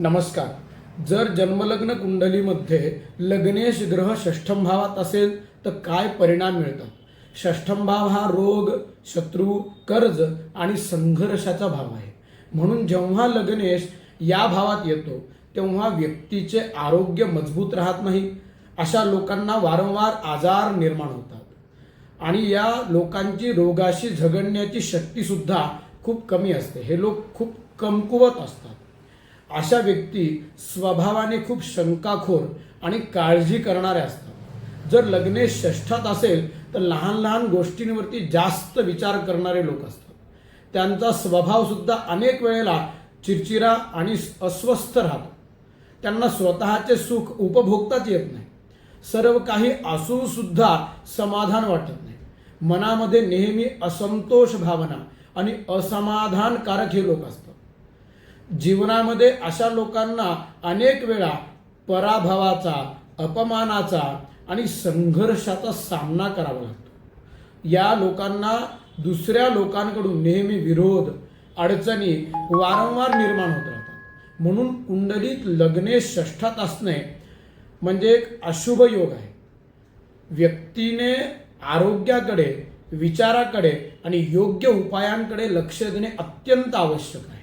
नमस्कार. जर जन्मलग्न कुंडलीमध्ये लग्नेश ग्रह षष्ठम भावात असेल तर काय परिणाम मिळतात षष्ठम भाव हा रोग शत्रू कर्ज आणि संघर्षाचा भाव आहे. म्हणून जेव्हा लग्नेश या भावात येतो तेव्हा व्यक्तीचे आरोग्य मजबूत राहत नाही. अशा लोकांना वारंवार आजार निर्माण होतात. आणि या लोकांची रोगाशी झगडण्याची शक्तीसुद्धा खूप कमी असते. हे लोक खूप कमकुवत असतात. अशा व्यक्ती स्वभावाने खूप शंकाखोर आणि काळजी करणाऱ्या असतात. जर लग्ने षष्ठात असेल तर लहान लहान गोष्टींवरती जास्त विचार करणारे लोक असतात. त्यांचा स्वभावसुद्धा अनेक वेळेला चिरचिरा आणि अस्वस्थ राहतो. त्यांना स्वतःचे सुख उपभोगताच येत नाही. सर्व काही असूनसुद्धा समाधान वाटत नाही. मनामध्ये नेहमी असंतोष भावना आणि असमाधानकारक हे लोक असतात. जीवनामध्ये अशा लोकांना अनेक वेळा पराभवाचा अपमानाचा आणि संघर्षाचा सामना करावा लागतो. या लोकांना दुसऱ्या लोकांकडून नेहमी विरोध अडचणी वारंवार निर्माण होत राहतात. म्हणून कुंडलीत लग्ने षष्ठात असणे म्हणजे एक अशुभ योग आहे. व्यक्तीने आरोग्याकडे विचाराकडे आणि योग्य उपायांकडे लक्ष देणे अत्यंत आवश्यक आहे.